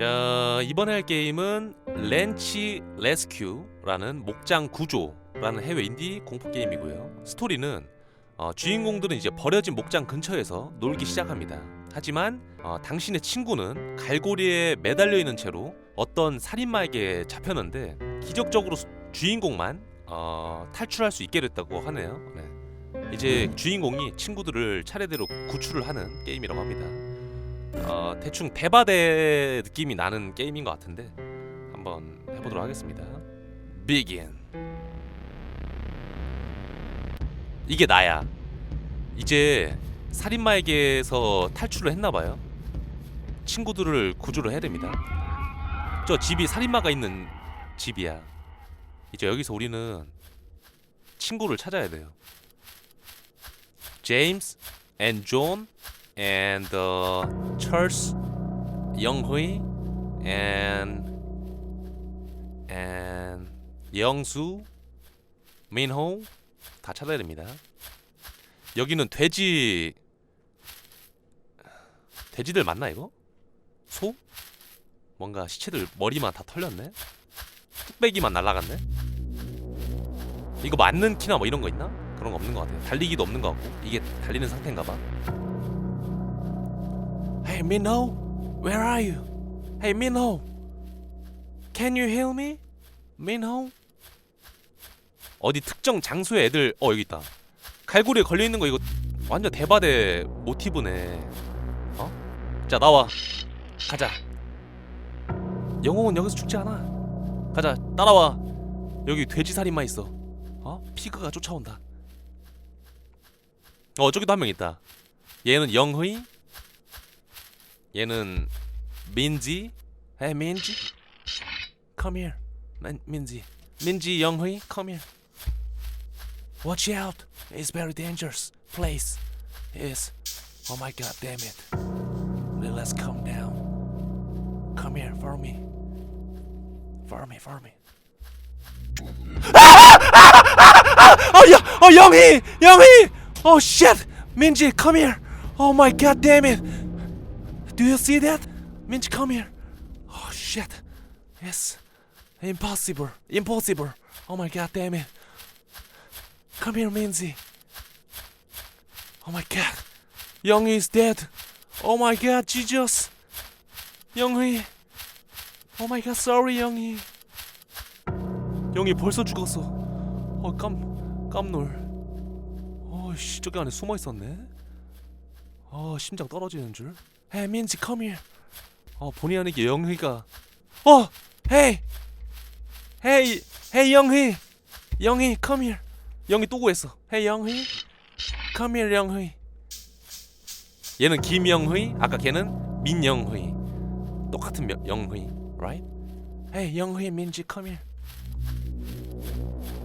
자 이번에 할 게임은 렌치 레스큐라는 목장 구조라는 해외 인디 공포 게임이고요. 스토리는 어, 주인공들은 이제 버려진 목장 근처에서 놀기 시작합니다. 하지만 어, 당신의 친구는 갈고리에 매달려 있는 채로 어떤 살인마에게 잡혔는데 기적적으로 수- 주인공만 어, 탈출할 수 있게 됐다고 하네요. 네. 이제 주인공이 친구들을 차례대로 구출을 하는 게임이라고 합니다. 어, 대충 대바대 느낌이 나는 게임인 것 같은데 한번 해보도록 하겠습니다. Begin. 이게 나야. 이제 살인마에게서 탈출을 했나봐요. 친구들을 구조를 해야 됩니다. 저 집이 살인마가 있는 집이야. 이제 여기서 우리는 친구를 찾아야 돼요. 제임스 and John and uh, Charles 영hui and and 영수 민호 다 찾아야 됩니다. 여기는 돼지 돼지들 맞나 이거? 소? 뭔가 시체들 머리만 다 털렸네. 뚝배기만 날라갔네. 이거 맞는 키나 뭐 이런 거 있나? 그런 거 없는 것 같아요. 달리기도 없는 것 같고 이게 달리는 상태인가 봐. Hey Minho, where are you? Hey Minho, can you hear me? Minho? 어디 특정 장소에 애들 어 여기 있다. 갈고리에 걸려 있는 거 이거 완전 대바대 모티브네. 어? 자 나와. 가자. 영웅은 여기서 죽지 않아. 가자 따라와. 여기 돼지 살인마 있어. 어? 피그가 쫓아온다. 어 저기도 한 명 있다. 얘는 영의. 얘는 민지. Hey 민지. Come here. 민, 민지. 민지 영의. Come here. Watch out. It's very dangerous place. Yes. Oh my god damn it. Let's calm down. Come here for me. For me, for me. 어, 여, 어, 영희! 영희! Oh shit! Minji, come here! Oh my god damn it! Do you see that? Minji, come here! Oh shit! Yes. Impossible. Impossible. Oh my god damn it. Come here, Minji. Oh my god. Young is dead. Oh my god, Jesus. 영희. Oh my god, sorry, 영희. 영희 벌써 죽었어. 어, 깜, 깜놀. 어 씨, 저기 안에 숨어 있었네. 어, 심장 떨어지는 줄. Hey, 민지, here. 어, 본의 아니게 영희가. 어, hey, hey, hey, 영희, 영희, here. 영희 또 구했어. Hey, 영희, here, 영희. 얘는 김영희, 아까 걔는 민영희. 똑같은 명, 영희, right? Hey, 영희, 민지, here.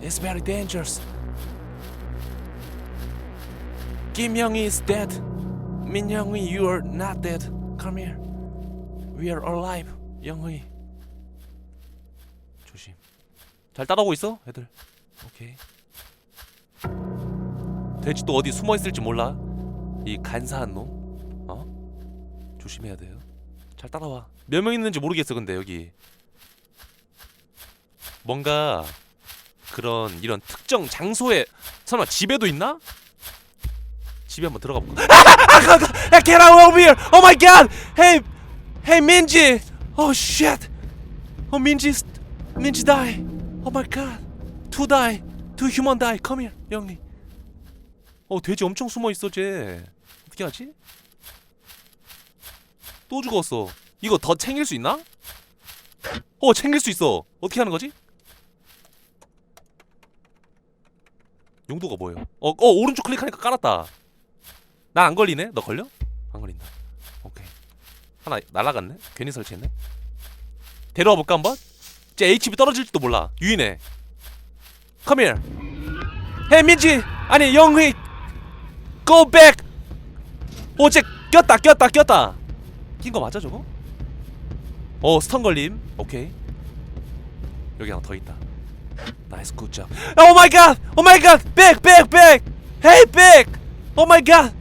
It's very dangerous. Young is dead. Min Young you are not dead. Come here. We are alive. 영희. 조심. 잘 따라오고 있어, 애들. 오케이. 돼지 또 어디 숨어 있을지 몰라. 이 간사한 놈. 어? 조심해야 돼요. 잘 따라와. 몇 명 있는지 모르겠어, 근데 여기. 뭔가 그런 이런 특정 장소에 설마 집에도 있나? 집에 한번 들어가 볼까? 아, 아, 아, 아, get out of here! Oh my god! Hey, hey, 민지! Oh shit! Oh 민지, 민지 die! Oh my god! Two die, two human die. Come here, 영희. 어 돼지 엄청 숨어 있어 쟤. 어떻게 하지? 또 죽었어. 이거 더 챙길 수 있나? 어 챙길 수 있어. 어떻게 하는 거지? 용도가 뭐예요? 어, 어 오른쪽 클릭하니까 깔았다. 난안 걸리네. 너 걸려? 안 걸린다. 오케이. 하나 날라갔네. 괜히 설치했네. 데려와 볼까 한번? 쟤 HB 떨어질지도 몰라. 유인해. Come here. Hey 민지. 아니 영희. Go back. 어쟤 꼈다 꼈다 꼈다. 낀 거 맞아 저거? 어 스턴 걸림. 오케이. 여기 하나 더 있다. 나이스 굿잡. 오 마이 갓. 오 마이 갓. 백, 백, 백. 헤이 백. 오 마이 갓.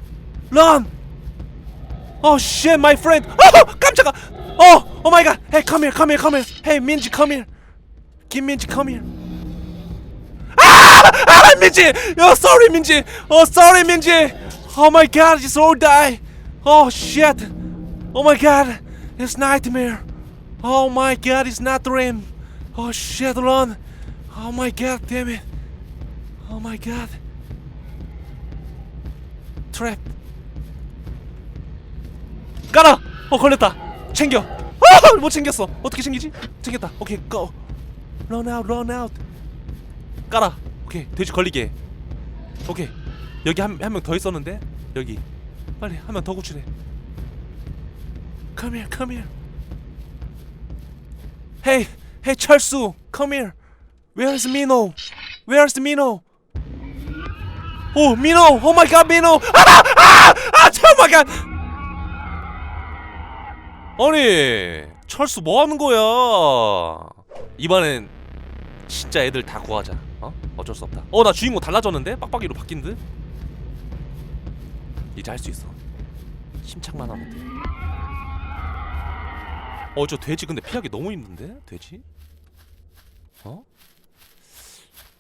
런. 오 쉣, 마이 프렌드. 어, 깜짝아. Oh, oh my god. Hey, come here, come here, come here. Hey, Minji, come here. Give Minji, come here. Ah! Ah, Minji! Oh, sorry, Minji. Oh, sorry, Minji. Oh my god, it's all die. Oh shit. Oh my god, it's nightmare. Oh my god, it's not dream. Oh shit, run. Oh my god, damn it. Oh my god. Trap. 까라. 어 걸렸다. 챙겨. 아, 못 챙겼어. 어떻게 챙기지? 챙겼다. 오케이, go. Run out, run out. 까라. 오케이, 돼지 걸리게. 오케이. 여기 한 한 명 더 있었는데 여기. 빨리 한 명 더 구출해. Come here, come here. Hey, hey 철수, come here. Where's Mino? Where's Mino? Oh, Mino! Oh my God! 아, 아, 아, oh my God! 아니, 철수 뭐 하는 거야? 이번엔 진짜 애들 다 구하자. 어? 어쩔 수 없다. 어, 나 주인공 달라졌는데? 빡빡이로 바뀐 듯? 이제 할 수 있어. 침착만 하면 돼. 어, 저 돼지 근데 피하기 너무 힘든데? 돼지? 어?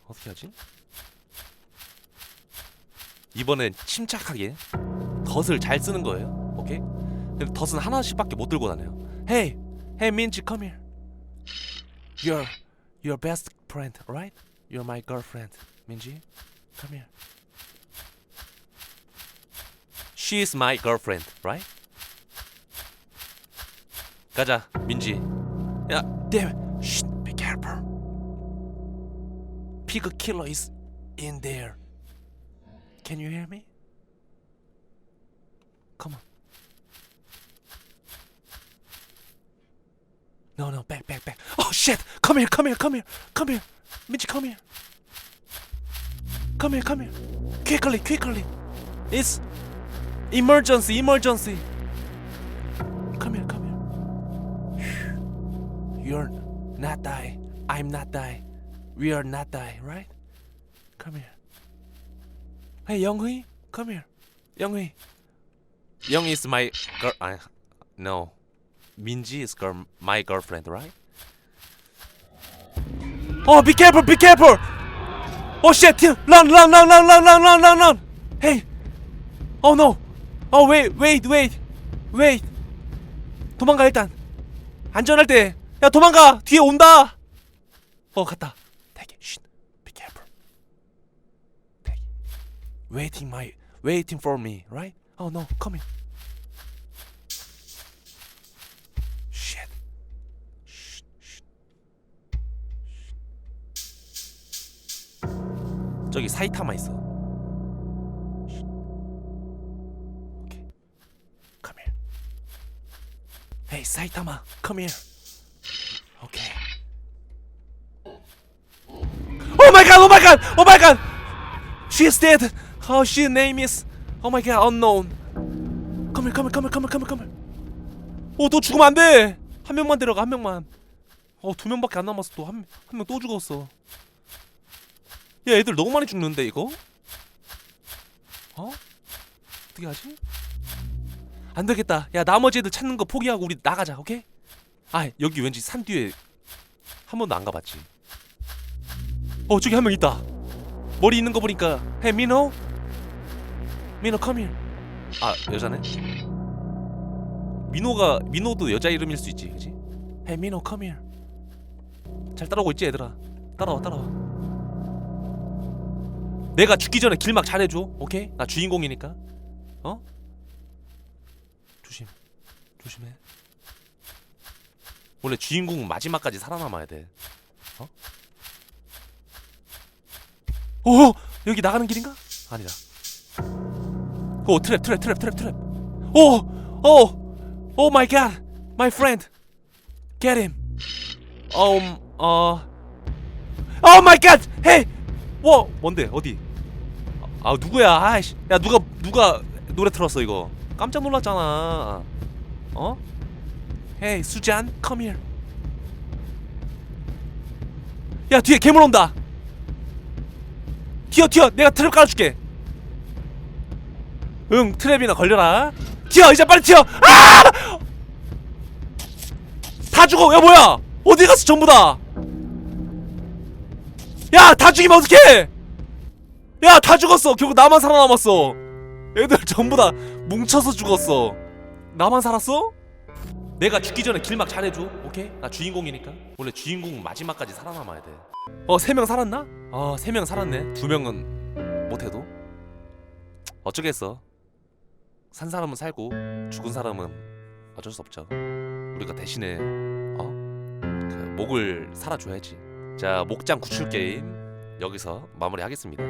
어떻게 하지? 이번엔 침착하게 덫을 잘 쓰는 거예요. 오케이? 근데 덫은 하나씩밖에 못 들고 다녀요. Hey, hey 민지, come here. You're your best friend, right? You're my girlfriend, 민지. Come here. She's my girlfriend, right? 가자, 민지. 야, damn it. Shh, be careful. Pig killer is in there. Can you hear me? Come on. No, no, back, back, back. Oh shit! Come here, come here, come here, come here. Mitch, come here. Come here, come here. Quickly, quickly. It's emergency, emergency. Come here, come here. You're not die. I'm not die. We are not die, right? Come here. Hey, Younghui, come here. Younghui. Young is my girl. I, no. Minji is girl, my girlfriend, right? Oh, be careful, be careful! Oh shit! Run, run, run, run, run, run, run, run, run! Hey! Oh no! Oh wait, wait, wait, wait! 도망가 일단. 안전할 때. 야 도망가. 뒤에 온다. 어 갔다. 대기. 쉿. Be careful. 대기. Waiting my, waiting for me, right? Oh no, coming. 저기 사이타마 있어. Okay. Come here. Hey, Saitama, come here. Okay. Oh my god! Oh my god! Oh my god! She is dead. Oh, she name is. Oh my god, unknown. Come here, come here, come here, come here, come here, come here. 어, 너 죽으면 안 돼. 한 명만 데려가, 한 명만. 어, 두 명밖에 안 남았어. 또한한명또 죽었어. 야, 애들 너무 많이 죽는데 이거? 어? 어떻게 하지? 안 되겠다. 야, 나머지 애들 찾는 거 포기하고 우리 나가자. 오케이? 아, 여기 왠지 산 뒤에 한 번도 안 가봤지. 어, 저기 한 명 있다. 머리 있는 거 보니까 Hey, 민호? 민호 here. 아, 여자네. 민호가 민호도 여자 이름일 수 있지, 그지? Hey, 민호 here. 잘 따라오고 있지, 얘들아. 따라와, 따라와. 내가 죽기 전에 길막 잘해줘, 오케이? 나 주인공이니까. 어? 조심, 조심해. 원래 주인공은 마지막까지 살아남아야 돼. 어? 오 여기 나가는 길인가? 아니다. 오 트랩 트랩 트랩 트랩 트랩. 오 오 오 마이 갓 마이 프렌드 get him. um 어 hey 뭐 뭔데 어디? 아, 아 누구야? 아이씨 야 누가 누가 노래 틀었어 이거 깜짝 놀랐잖아. 어? Hey 수잔 come. 야 뒤에 괴물 온다. 튀어 튀어 내가 트랩 깔아줄게 응 트랩이나 걸려라 튀어 이제 빨리 튀어 아! 다 죽어 야 뭐야 어디 갔어 전부 다 야 다 죽이면 어떡해? 야 다 죽었어. 결국 나만 살아남았어. 애들 전부 다 뭉쳐서 죽었어. 나만 살았어? 내가 죽기 전에 길막 잘해줘 오케이? 나 주인공이니까. 원래 주인공은 마지막까지 살아남아야 돼어 세 명 살았나? 어세 명 살았네. 두 명은 못해도? 어쩌겠어? 산 사람은 살고 죽은 사람은 어쩔 수 없죠. 우리가 대신에 어? 그 목을 살아줘야지 자 목장 구출 게임 여기서 마무리하겠습니다